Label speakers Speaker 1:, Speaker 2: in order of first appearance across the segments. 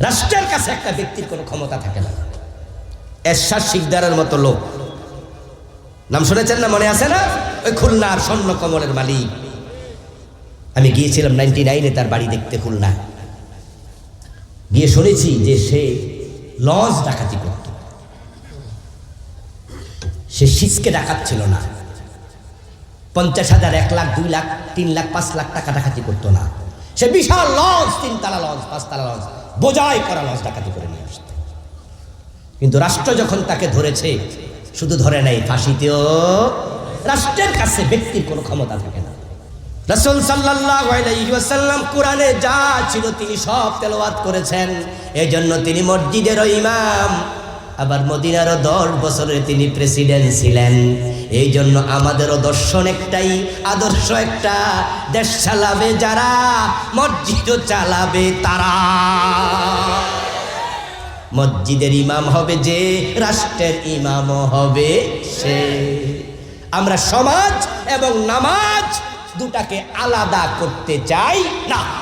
Speaker 1: রাষ্ট্রের কাছে একটা ব্যক্তির কোনো ক্ষমতা থাকে না। এরশাদ শিকদারের মতো লোক। নাম শুনেছেন না, মনে আছে না? ওই খুলনার স্বর্ণ কমলের মালিক। আমি গিয়েছিলাম নাইনটি নাইনে, তার বাড়ি দেখতে খুলনা। গিয়ে শুনেছি যে সে লজ ডাকাতি করত। সে শিসকে ডাকাচ্ছিল না। পঞ্চাশ হাজার, এক লাখ, দুই লাখ, তিন লাখ, পাঁচ লাখ টাকা ডাকাতি করতো না। সে বিশাল লঞ্চ তিনতলা লঞ্চ পাঁচতলা লঞ্চ বোঝাই করা লঞ্চ ডাকাতি করে নিয়ে আসতো। কিন্তু রাষ্ট্র যখন তাকে ধরেছে, শুধু ধরে নাই, ফাঁসিতেও রাষ্ট্রের কাছে ব্যক্তির কোনো ক্ষমতা থাকে না। রসুল সাল্লাম কোরআনে যা ছিল তিনি সব তেলাওয়াত করেছেন। এই জন্য তিনি মসজিদেরও ইমাম আবার মদিনারও দশ বছরের তিনি প্রেসিডেন্ট ছিলেন। এই জন্য আমাদেরও দর্শন একটাই, আদর্শ একটা। দেশ চালাবে যারা, মসজিদ চালাবে তারা। মসজিদের ইমাম হবে যে, রাষ্ট্রের ইমামও হবে সে। আমরা সমাজ এবং নামাজ দুটাকে আলাদা করতে চাই না।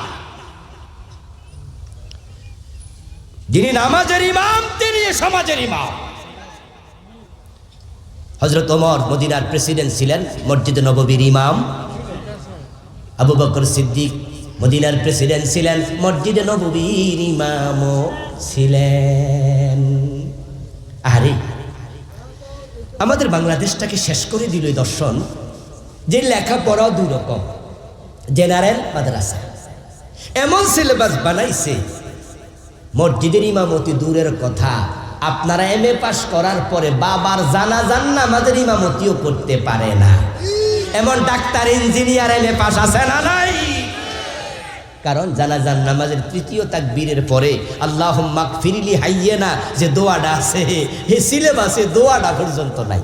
Speaker 1: যিনি নামাজের ইমাম, তিনি সমাজের ইমাম। হজরত ওমর মদিনার প্রেসিডেন্ট ছিলেন, মসজিদে নববীর ইমাম। আবু বকর সিদ্দিক মদিনার প্রেসিডেন্ট ছিলেন, মসজিদে নববীর ইমামও ছিলেন। আরে আমাদের বাংলাদেশটাকে শেষ করে দিল দর্শন, যে লেখাপড়াও দুই রকম, জেনারেল মাদ্রাসা। এমন সিলেবাস বানাইছে মসজিদের ইমামতি দূরের কথা। আপনারা এম এ পাশ করার পরে বাবার জানা জান নামাজের ইমামতিও করতে পারে না। এমন doctor, engineer M A pass আছে না নাই? কারণ জানাজান নামাজের তৃতীয় তাকবীরের পরে আল্লাহ মাক ফিরিলি হাইয়ে না যে দোয়াটা আছে হে সিলেবাসে দোয়াটা পর্যন্ত নাই।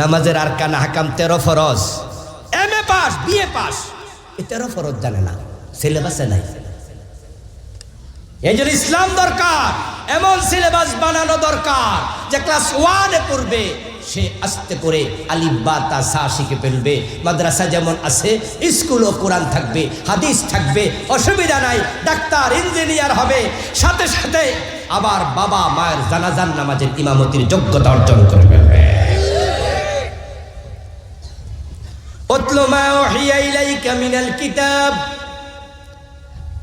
Speaker 1: নামাজের আর কানা হাকাম তেরো ফরজ। M A pass BA pass, এ তেরো ফরজ জানে না। সিলেবাসে নাই। এই জন্য ইসলাম দরকার, এমন সিলেবাস বানানো দরকার যে ক্লাস ওয়ানে পড়বে, সে আস্তে করে আলিব্বা তা, সা শিখে ফেলবে। মাদ্রাসা যেমন আছে, স্কুলও কোরআন থাকবে, হাদিস থাকবে, অসুবিধা নাই, ডাক্তার, ইঞ্জিনিয়ার হবে। সাথে সাথে আবার বাবা মায়ের জানাজান নামাজের ইমামতির যোগ্যতা অর্জন করবে। অতলো মা ওহিয়া ইলাইকা মিনাল কিতাব।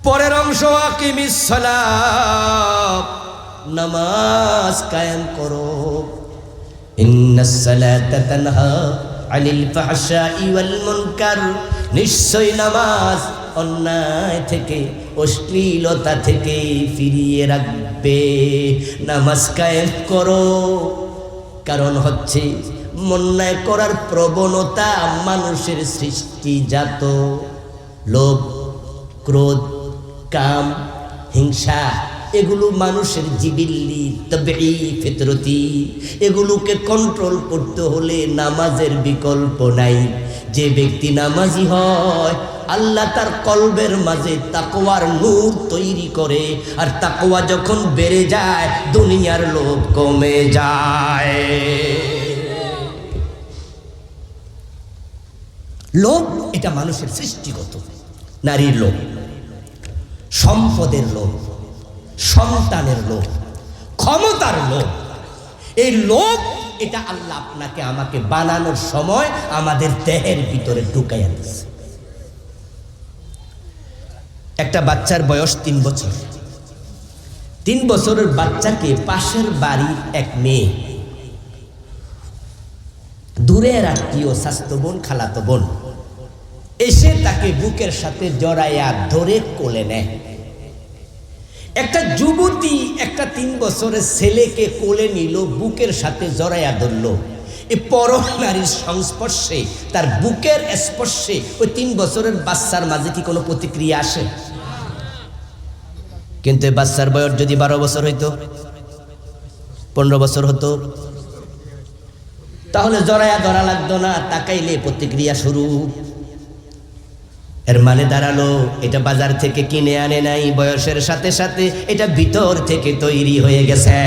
Speaker 1: পরের অংশ নামাজ কায়েম করো। নিশ্চয় নামাজ অন্যায় থেকে, অশ্লীলতা থেকে ফিরিয়ে রাখবে। নামাজ কায়েম করো। কারণ হচ্ছে অন্যায় করার প্রবণতা মানুষের সৃষ্টিজাত। লোভ, ক্রোধ কাম, হিংসা, এগুলো মানুষের জিবিল্লি তবেই ফেতরতি। এগুলোকে কন্ট্রোল করতে হলে নামাজের বিকল্প নাই। যে ব্যক্তি নামাজি হয়, আল্লাহ তার কলবের মাঝে তাকোয়ার নূর তৈরি করে, আর তাকোয়া যখন বেড়ে যায়, দুনিয়ার লোভ কমে যায়। লোভ, এটা মানুষের সৃষ্টিগত, নারীর লোভ। সম্পদের লোভ, সন্তানের লোভ, ক্ষমতার লোভ। এই লোভ, এটা আল্লাহ আপনাকে আমাকে বানানোর সময় আমাদের দেহের ভিতরে ঢুকাইয়া দিচ্ছে একটা বাচ্চার বয়স তিন বছর। তিন বছরের বাচ্চাকে পাশের বাড়ির এক মেয়ে, দূরের আত্মীয়, স্বাস্থ্য বোন, খালাতো বোন, এসে তাকে বুকের সাথে জড়াইয়া ধরে কোলে নেয়। একটা যুবতী একটা তিন বছরের ছেলেকে কোলে নিল, বুকের সাথে জড়াইয়া ধরল। এই পর নারীর সংস্পর্শে, তার বুকের স্পর্শে ওই তিন বছরের বাচ্চার মাঝে কি কোনো প্রতিক্রিয়া আসে? কিন্তু এই বাচ্চার বয়স যদি বারো বছর হইতো, পনেরো বছর হতো, তাহলে জড়াইয়া ধরা লাগতো না, তাকাইলে প্রতিক্রিয়া শুরু। এর মানে দাঁড়াল, এটা বাজার থেকে কিনে আনে নাই, বয়সের সাথে সাথে এটা ভিতর থেকে তৈরি হয়ে গেছে।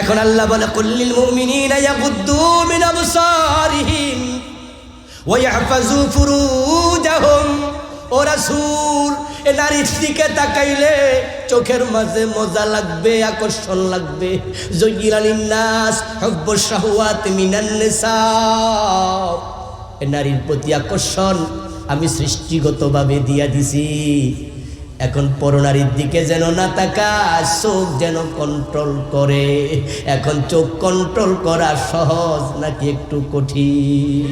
Speaker 1: এখন আল্লাহ বলে কুল্লিল মুমিনিনা ইয়াগুদ্দু মিন আবসারিহিম ওয়াহফাজু ফুরুজাহুম। ও রাসূল, এ নারীর দিকে তাকাইলে চোখের মাঝে মজা লাগবে, আকর্ষণ লাগবে। জয়িরানিন নাস হব্বু শাহওয়াত মিনান নিসা নারীর প্রতি আকর্ষণ আমি সৃষ্টিগতভাবে দিয়া দিছি। এখন পরনারীর দিকে যেন না তাকা চোখ যেন কন্ট্রোল করে। এখন চোখ কন্ট্রোল করা সহজ নাকি একটু কঠিন?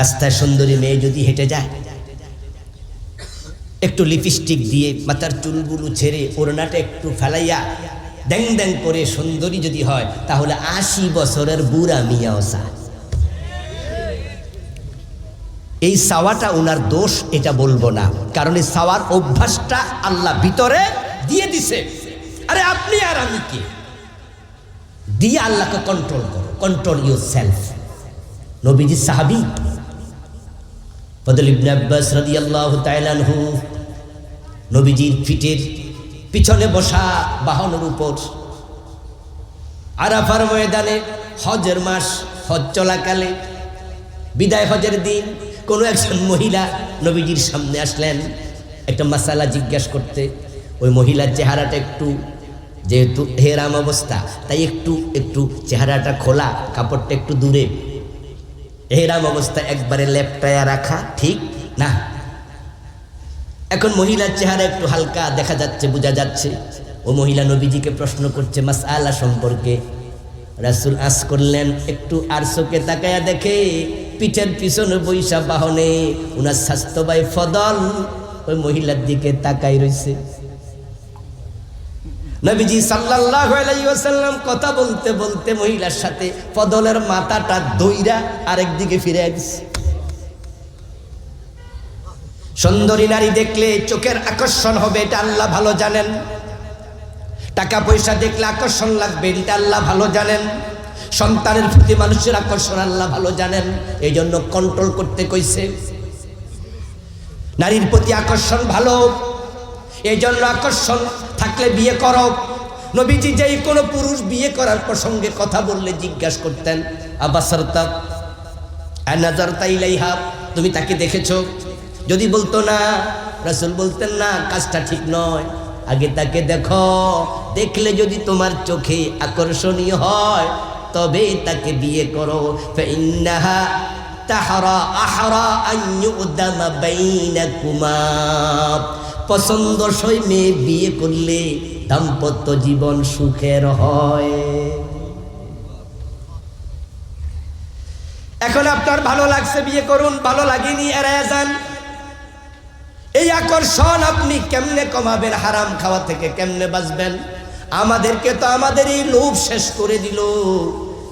Speaker 1: রাস্তায় সুন্দরী মেয়ে যদি হেঁটে যায়, একটু লিপস্টিক দিয়ে মাথার চুলগুলো ছেড়ে ওড়নাটা একটু ফেলাইয়া ড্যাং ড্যাং করে সুন্দরী যদি হয়, তাহলে আশি বছরের বুড়া মিয়াও চায়। এই সাওয়াটা ওনার দোষ, এটা বলব না। কারণ এই সাওয়ার অভ্যাসটা আল্লাহ ভিতরে দিয়ে দিছে। আরে আপনি আর আমি কি? দিয়ে আল্লাহকে কন্ট্রোল করো। কন্ট্রোল ইউর সেলফ নবীজি সাহাবি ফদল ইবনে আব্বাস রাদিয়াল্লাহু তাআলা আনহু, নবীজির ফিটের পিছনে বসা বাহনের উপর। আরাফার ময়দানে হজের মাস, হজ চলাকালে, বিদায় হজের দিন, কোনো একজন মহিলা নবীজির সামনে আসলেন, একটা মাসালা জিজ্ঞাসা করতে। ওই মহিলার চেহারাটা একটু, যেহেতু হেরাম অবস্থা, তাই একটু একটু চেহারাটা খোলা, কাপড়টা একটু দূরে। হেরাম অবস্থা একবারে লেপটায়া রাখা, ঠিক না? এখন মহিলার চেহারা একটু হালকা দেখা যাচ্ছে, বোঝা যাচ্ছে। ও মহিলা নবীজিকে প্রশ্ন করছে মাস আলা সম্পর্কে? রাসুল আস করলেন, একটু আর চোখে তাকায়া দেখে, পিঠের পিছনে বৈশা বাহনে উনার স্বাস্থ্যবাই ফদল। ওই মহিলার দিকে তাকাই রয়েছে নবীজি ওয়াসাল্লাম কথা বলতে বলতে মহিলার সাথে ফদলের মাথাটা দইরা আরেক দিকে ফিরে গেছে সুন্দরী নারী দেখলে চোখের আকর্ষণ হবে, এটা আল্লাহ ভালো জানেন। টাকা পয়সা দেখলে আকর্ষণ লাগবে, এটা আল্লাহ ভালো জানেন। সন্তানের প্রতি মানুষের আকর্ষণ আল্লাহ ভালো জানেন এই জন্য কন্ট্রোল করতে কইছে। নারীর প্রতি আকর্ষণ ভালো এই জন্য আকর্ষণ থাকলে বিয়ে করো। নবীজি যেই কোনো পুরুষ বিয়ে করার প্রসঙ্গে কথা বললে জিজ্ঞাসা করতেন, আবাসারতা, আনাজারতা ইলাইহা? তুমি তাকে দেখেছ? যদি বলতো না, রাসূল বলতেন না, কাজটা ঠিক নয়। আগে তাকে দেখো, দেখলে যদি তোমার চোখে আকর্ষণীয় হয় তবে তাকে বিয়ে করো। তাহারা আহারা পছন্দসই মেয়ে বিয়ে করলে দাম্পত্য জীবন সুখের হয়। এখন আপনার ভালো লাগছে বিয়ে করুন, ভালো লাগেনি এড়ায় যান। এই আকর্ষণ আপনি কেমনে কমাবেন? হারাম খাওয়া থেকে কেমনে বাঁচবেন? আমাদেরকে তো আমাদের এই লোভ শেষ করে দিল।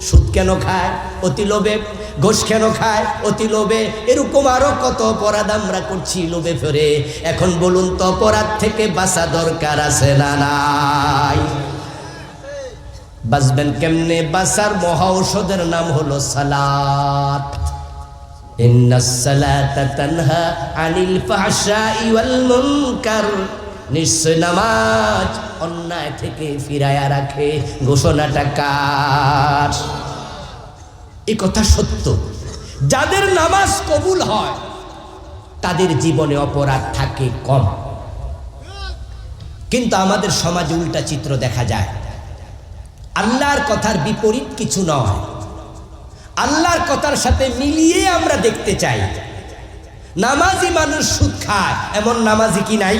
Speaker 1: সুদ কেন খায়? অতি লোভে। ঘোষ কেন খায়? অতি লোভে। এরকম আরও কত অপরাধ আমরা করছি লোভে ফেরে। এখন বলুন তো, অপরাধ থেকে বাঁচা দরকার আছে না নাই? বাঁচবেন কেমনে? বাঁচার মহা ঔষধের নাম হলো সালাত। নিশ্চয় নামাজ অন্যায় থেকে ফিরায়া রাখে, ঘোষণাটা কার? এ কথা সত্য। যাদের নামাজ কবুল হয়, তাদের জীবনে অপরাধ থাকে কম। কিন্তু আমাদের সমাজে উল্টা চিত্র দেখা যায়। আল্লাহর কথার বিপরীত কিছু নয়। আল্লাহর কথার সাথে মিলিয়ে আমরা দেখতে চাই। নামাজি মানুষ সুদ খায়, এমন নামাজি কি নাই?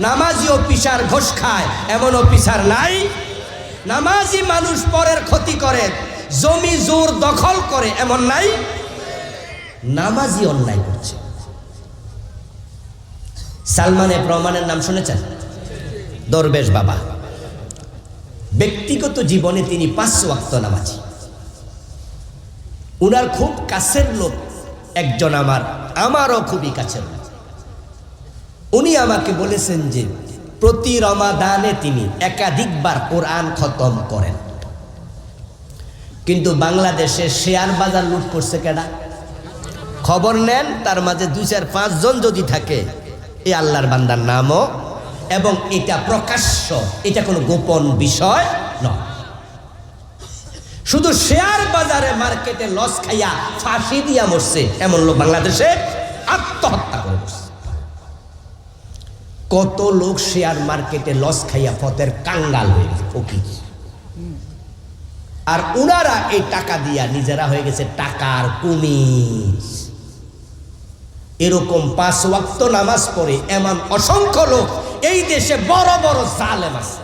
Speaker 1: নামাজি অফিসার ঘোষ খায়, এমন অফিসার নাই? নামাজি মানুষ পরের ক্ষতি করে, জমি জোর দখল করে, এমন নাই? নামাজি অন্যায় করছে। সালমানে প্রমাণের নাম শুনেছেন? দরবেশ বাবা। ব্যক্তিগত জীবনে তিনি পাঁচ ওয়াক্ত নামাজি। উনার খুব কাছের লোক, একজন আমার, আমারও খুবই কাছের লোক। উনি আমাকে বলেছেন যে, প্রতি রমাদানে তিনি একাধিকবার কোরআন খতম করেন। কিন্তু বাংলাদেশে শেয়ার বাজার লুট করছে কেডা? খবর নেন, তার মাঝে দুই চার পাঁচজন যদি থাকে এই আল্লাহর বান্দার নামও, এবং এটা প্রকাশ্য, এটা কোনো গোপন বিষয় নয়। শুধু শেয়ার বাজারে মার্কেটে লস খাইয়া ফাঁসি দিয়া মরছে। এমন লোক বাংলাদেশে আত্মহত্যা করে কত লোক শেয়ার মার্কেটে লস খাইয়া পথের কাঙ্গাল হয়ে গেছে আর উনারা এই টাকা দিয়া নিজেরা হয়ে গেছে টাকার কুমির। এরকম পাঁচ ওয়াক্ত নামাজ পড়ে এমন অসংখ্য লোক এই দেশে বড় বড় জালেম আছে।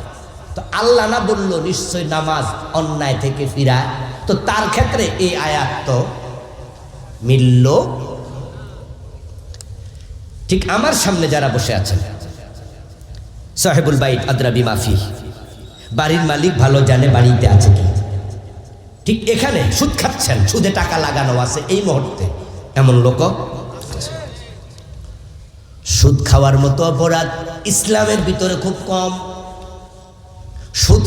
Speaker 1: তো আল্লাহ না বলল নিশ্চয় নামাজ অন্যায় থেকে ফিরায়। তো তার ক্ষেত্রে এই আয়াত তো মিলল। ঠিক আমার সামনে যারা বসে আছেন, সাহেবুল বাইট আদ্রাবি মাফি, বাড়ির মালিক ভালো জানে বাড়িতে আছে কি। ঠিক এখানে সুদ খাচ্ছেন, সুদে টাকা লাগানো আছে এই মুহূর্তে। এমন লোক সুদ খাওয়ার মতো অপরাধ, ইসলামের ভিতরে খুব কম।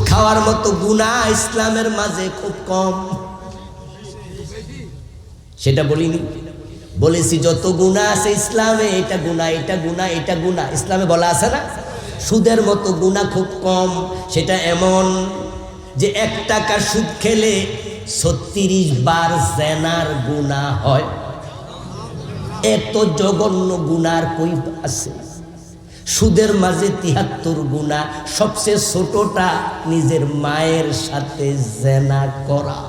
Speaker 1: খাওয়ার মতো গুণা ইসলামের মাঝে খুব কম। সেটা বলিনি। বলেছি, যত গুণা আছে ইসলামে, এটা গুণা এটা গুণা এটা গুণা। ইসলামে বলা আছে না? সুদের মতো গুণা খুব কম। সেটা এমন যে এক টাকা সুদ খেলে ছত্রিশ বার জেনার গুণা হয়। এত জঘন্য গুনার কই আছে। সুদের মাঝে তিয়াত্তর গুণা সবচেয়ে ছোটটা নিজের মায়ের সাথে জেনা করা।